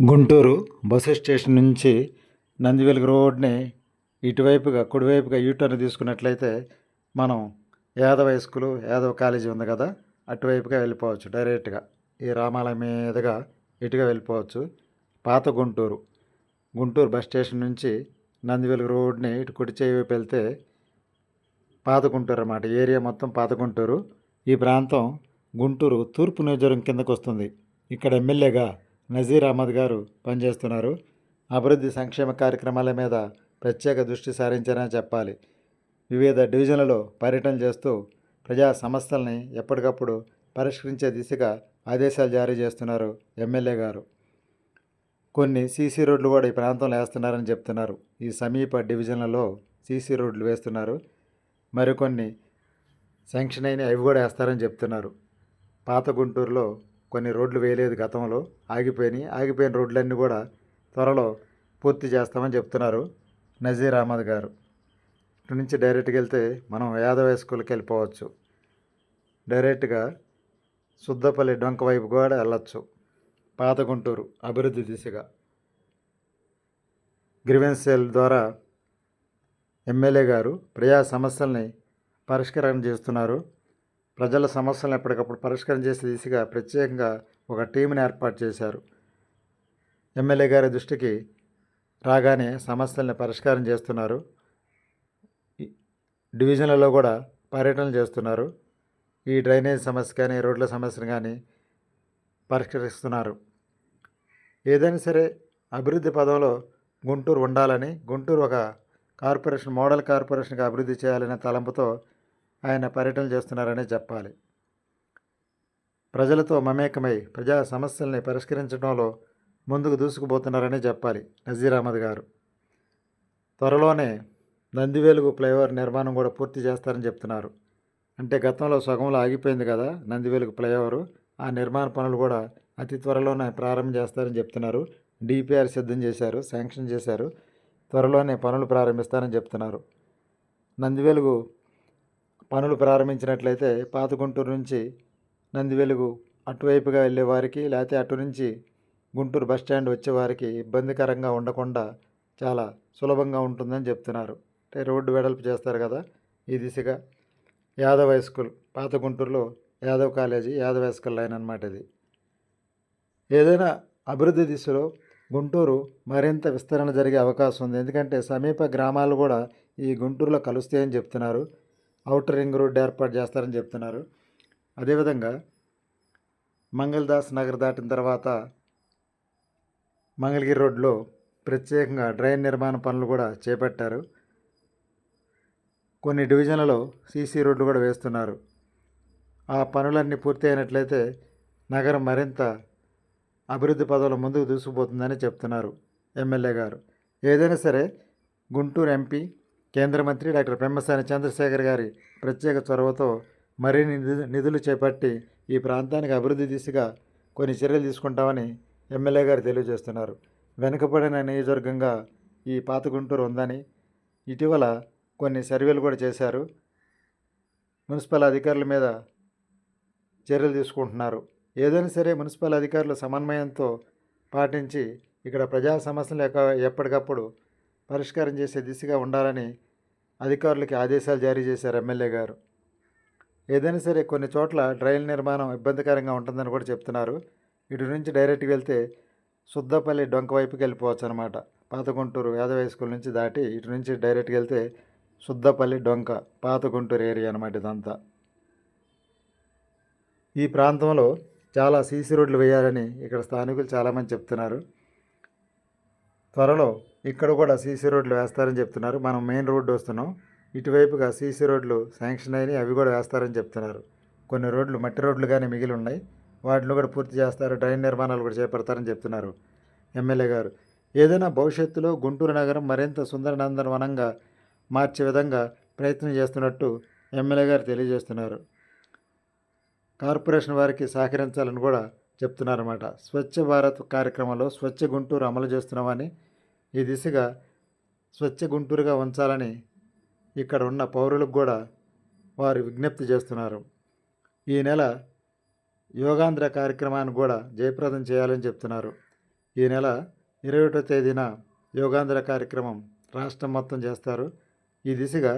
Guntur bus station నుంచి Nandivelugu రోడ్ని ఇటువైపుగా కుడివైపుగా U turn తీసుకున్నట్లయితే మనం Yadava high school Yadava college ఉంది కదా అటువైపుగా వెళ్ళిపోవచ్చు డైరెక్ట్గా. ఈ రామాలయం మీదుగా ఇటుగా వెళ్ళిపోవచ్చు. పాత గుంటూరు. గుంటూరు బస్ స్టేషన్ నుంచి నందివెలుగు రోడ్ని ఇటు కుడి చేయి వైపు వెళ్తే పాత గుంటూరు అన్నమాట. ఏరియా మొత్తం పాత గుంటూరు. ఈ ప్రాంతం గుంటూరు తూర్పు నియోజకవర్గం కిందకు వస్తుంది ఇక్కడ ఎమ్మెల్యేగా నజీర్ అహ్మద్ గారు పనిచేస్తున్నారు. అభివృద్ధి సంక్షేమ కార్యక్రమాల మీద ప్రత్యేక దృష్టి సారించారని చెప్పాలి. వివిధ డివిజన్లలో పర్యటన చేస్తూ ప్రజా సమస్యల్ని ఎప్పటికప్పుడు పరిష్కరించే దిశగా ఆదేశాలు జారీ చేస్తున్నారు ఎమ్మెల్యే గారు. కొన్ని సీసీ రోడ్లు కూడా ఈ ప్రాంతంలో వేస్తున్నారని చెప్తున్నారు. ఈ సమీప డివిజన్లలో సీసీ రోడ్లు వేస్తున్నారు. మరికొన్ని శాంక్షన్ అయిన అవి కూడా వేస్తారని చెప్తున్నారు. పాత గుంటూరులో కొన్ని రోడ్లు వేయలేదు గతంలో ఆగిపోయినాయి. ఆగిపోయిన రోడ్లన్నీ కూడా త్వరలో పూర్తి చేస్తామని చెప్తున్నారు నజీర్ అహ్మద్ గారు. ఇటు నుంచి డైరెక్ట్గా వెళ్తే మనం యాదవ స్కూల్కి వెళ్ళిపోవచ్చు. డైరెక్ట్గా శుద్ధపల్లి డొంక వైపు కూడా వెళ్ళొచ్చు. పాత గుంటూరు అభివృద్ధి దిశగా. గ్రివెన్స్ సెల్ ద్వారా ఎమ్మెల్యే గారు ప్రజా సమస్యల్ని పరిష్కారం చేస్తున్నారు. ప్రజల సమస్యలను ఎప్పటికప్పుడు పరిష్కారం చేసే దిశగా ప్రత్యేకంగా ఒక టీంని ఏర్పాటు చేశారు. ఎమ్మెల్యే గారి దృష్టికి రాగానే సమస్యలను పరిష్కారం చేస్తున్నారు. డివిజన్లలో కూడా పర్యటనలు చేస్తున్నారు. ఈ డ్రైనేజ్ సమస్య కానీ రోడ్ల సమస్యను కానీ పరిష్కరిస్తున్నారు. ఏదైనా సరే అభివృద్ధి పదంలో గుంటూరు ఉండాలని గుంటూరు ఒక కార్పొరేషన్ మోడల్ కార్పొరేషన్గా అభివృద్ధి చేయాలనే తలంపుతో ఆయన పర్యటన చేస్తున్నారనే చెప్పాలి. ప్రజలతో మమేకమై ప్రజా సమస్యల్ని పరిష్కరించడంలో ముందుకు దూసుకుపోతున్నారని చెప్పాలి నజీర్ అహ్మద్ గారు. త్వరలోనే నందివేలుగు ఫ్లైఓవర్ నిర్మాణం కూడా పూర్తి చేస్తారని చెప్తున్నారు. అంటే గతంలో సగంలో ఆగిపోయింది కదా నందివేలుగు ఫ్లైఓవరు ఆ నిర్మాణ పనులు కూడా అతి త్వరలోనే ప్రారంభం చేస్తారని చెప్తున్నారు. డిపిఆర్ సిద్ధం చేశారు శాంక్షన్ చేశారు త్వరలోనే పనులు ప్రారంభిస్తారని చెప్తున్నారు. నందివేలుగు పనులు ప్రారంభించినట్లయితే పాత గుంటూరు నుంచి నందివెలుగు అటువైపుగా వెళ్ళేవారికి లేకపోతే అటు నుంచి గుంటూరు బస్ స్టాండ్ వచ్చేవారికి ఇబ్బందికరంగా ఉండకుండా చాలా సులభంగా ఉంటుందని చెప్తున్నారు. అంటే రోడ్డు వెడల్పు చేస్తారు కదా ఈ దిశగా. యాదవ్ హై స్కూల్ పాత గుంటూరులో Yadav college Yadav high school line అనమాట ఇది. ఏదైనా అభివృద్ధి దిశలో గుంటూరు మరింత విస్తరణ జరిగే అవకాశం ఉంది. ఎందుకంటే సమీప గ్రామాలు కూడా ఈ గుంటూరులో కలుస్తాయని చెప్తున్నారు. అవుటర్ రింగ్ రోడ్ ఏర్పాటు చేస్తారని చెప్తున్నారు. అదేవిధంగా మంగళదాస్ నగర్ దాటిన తర్వాత మంగళగిరి రోడ్లో ప్రత్యేకంగా డ్రైన్ నిర్మాణ పనులు కూడా చేపట్టారు. కొన్ని డివిజన్లలో సీసీ రోడ్లు కూడా వేస్తున్నారు. ఆ పనులన్నీ పూర్తి అయినట్లయితే నగరం మరింత అభివృద్ధి పదవుల ముందుకు దూసుకుపోతుందని చెప్తున్నారు ఎమ్మెల్యే గారు. ఏదైనా సరే గుంటూరు ఎంపీ కేంద్ర మంత్రి డాక్టర్ పెమ్మసాని చంద్రశేఖర్ గారి ప్రత్యేక చొరవతో మరిన్ని నిధులు చేపట్టి ఈ ప్రాంతానికి అభివృద్ధి దిశగా కొన్ని చర్యలు తీసుకుంటామని ఎమ్మెల్యే గారు తెలియజేస్తున్నారు. వెనుకబడిన నియోజకవర్గంగా ఈ పాత గుంటూరు ఉందని ఇటీవల కొన్ని సర్వేలు కూడా చేశారు. మున్సిపల్ అధికారుల మీద చర్యలు తీసుకుంటున్నారు. ఏదైనా సరే మున్సిపల్ అధికారులు సమన్వయంతో పాటించి ఇక్కడ ప్రజా సమస్యలు ఎక్క- ఎప్పటికప్పుడు పరిష్కారం చేసే దిశగా ఉండాలని అధికారులకి ఆదేశాలు జారీ చేశారు ఎమ్మెల్యే గారు. ఏదైనా సరే కొన్ని చోట్ల డ్రైన్ నిర్మాణం ఇబ్బందికరంగా ఉంటుందని కూడా చెప్తున్నారు. ఇటు నుంచి డైరెక్ట్గా వెళ్తే శుద్ధపల్లి డొంక వైపుకి వెళ్ళిపోవచ్చు అనమాట పాత గుంటూరు యాదవ స్కూల్ నుంచి దాటి ఇటు నుంచి డైరెక్ట్గా వెళ్తే శుద్ధపల్లి డొంక పాత గుంటూరు ఏరియా అనమాట ఇదంతా. ఈ ప్రాంతంలో చాలా సీసీ రోడ్లు వేయాలని ఇక్కడ స్థానికులు చాలామంది చెప్తున్నారు. త్వరలో ఇక్కడ కూడా సీసీ రోడ్లు వేస్తారని చెప్తున్నారు. మనం మెయిన్ రోడ్డు వస్తున్నాం. ఇటువైపుగా సీసీ రోడ్లు శాంక్షన్ అయినాయి. అవి కూడా వేస్తారని చెప్తున్నారు. కొన్ని రోడ్లు మట్టి రోడ్లు కానీ మిగిలి ఉన్నాయి. వాటిని కూడా పూర్తి చేస్తారు. డ్రైన్ నిర్మాణాలు కూడా చేపడతారని చెప్తున్నారు ఎమ్మెల్యే గారు. ఏదైనా భవిష్యత్తులో గుంటూరు నగరం మరింత సుందరనందనవనంగా మార్చే విధంగా ప్రయత్నం చేస్తున్నట్టు ఎమ్మెల్యే గారు తెలియజేస్తున్నారు. కార్పొరేషన్ వారికి సహకరించాలని కూడా చెప్తున్నారన్నమాట. స్వచ్ఛ భారత్ కార్యక్రమంలో స్వచ్ఛ గుంటూరు అమలు చేస్తున్నామని ఈ దిశగా స్వచ్ఛ గుంటూరుగా ఉంచాలని ఇక్కడ ఉన్న పౌరులకు కూడా వారు విజ్ఞప్తి చేస్తున్నారు. ఈ నెల యోగాంధ్ర కార్యక్రమాన్ని కూడా జయప్రదం చేయాలని చెప్తున్నారు. ఈ నెల ఇరవై ఒకటో తేదీన యోగాంధ్ర కార్యక్రమం రాష్ట్రం మొత్తం చేస్తారు. ఈ దిశగా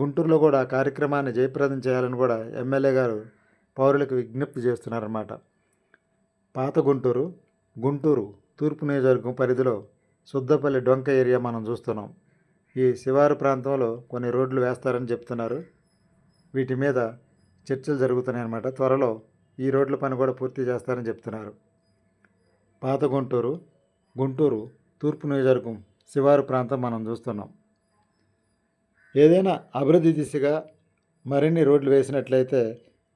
గుంటూరులో కూడా కార్యక్రమాన్ని జయప్రదం చేయాలని కూడా ఎమ్మెల్యే గారు పౌరులకు విజ్ఞప్తి చేస్తున్నారన్నమాట. పాత గుంటూరు గుంటూరు తూర్పు నియోజకవర్గం పరిధిలో సుద్దపల్లి డొంక ఏరియా మనం చూస్తున్నాం. ఈ శివారు ప్రాంతంలో కొన్ని రోడ్లు వేస్తారని చెప్తున్నారు. వీటి మీద చర్చలు జరుగుతున్నాయి అన్నమాట. త్వరలో ఈ రోడ్ల పని కూడా పూర్తి చేస్తారని చెప్తున్నారు. పాత గుంటూరు గుంటూరు తూర్పు నియోజకవర్గం శివారు ప్రాంతం మనం చూస్తున్నాం. ఏదైనా అభివృద్ధి దిశగా మరిన్ని రోడ్లు వేసినట్లయితే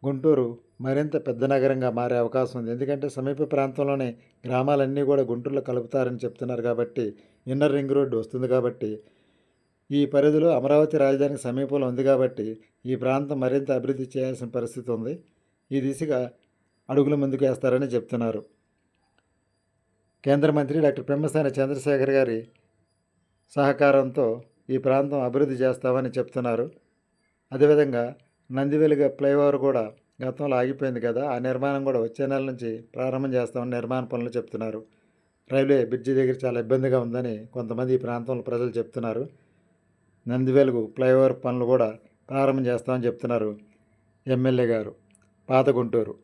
గుంటూరు మరింత పెద్ద నగరంగా మారే అవకాశం ఉంది. ఎందుకంటే సమీప ప్రాంతంలోనే గ్రామాలన్నీ కూడా గుంటూరులో కలుపుతారని చెప్తున్నారు కాబట్టి ఇన్నర్ రింగ్ రోడ్డు వస్తుంది కాబట్టి ఈ పరిధిలో అమరావతి రాజధానికి సమీపంలో ఉంది కాబట్టి ఈ ప్రాంతం మరింత అభివృద్ధి చేయాల్సిన పరిస్థితి ఉంది. ఈ దిశగా అడుగులు ముందుకు వేస్తారని చెప్తున్నారు. కేంద్ర మంత్రి డాక్టర్ పెమ్మసాని చంద్రశేఖర్ గారి సహకారంతో ఈ ప్రాంతం అభివృద్ధి చేస్తామని చెప్తున్నారు. అదేవిధంగా నందివెలుగ ఫ్లైఓవర్ కూడా గతంలో ఆగిపోయింది కదా ఆ నిర్మాణం కూడా వచ్చే నెల నుంచి ప్రారంభం చేస్తామని నిర్మాణ పనులు చెప్తున్నారు. రైల్వే బ్రిడ్జి దగ్గర చాలా ఇబ్బందిగా ఉందని కొంతమంది ఈ ప్రాంతంలో ప్రజలు చెప్తున్నారు. నందివెలుగు ఫ్లైఓవర్ పనులు కూడా ప్రారంభం చేస్తామని చెప్తున్నారు ఎమ్మెల్యే గారు. పాత గుంటూరు.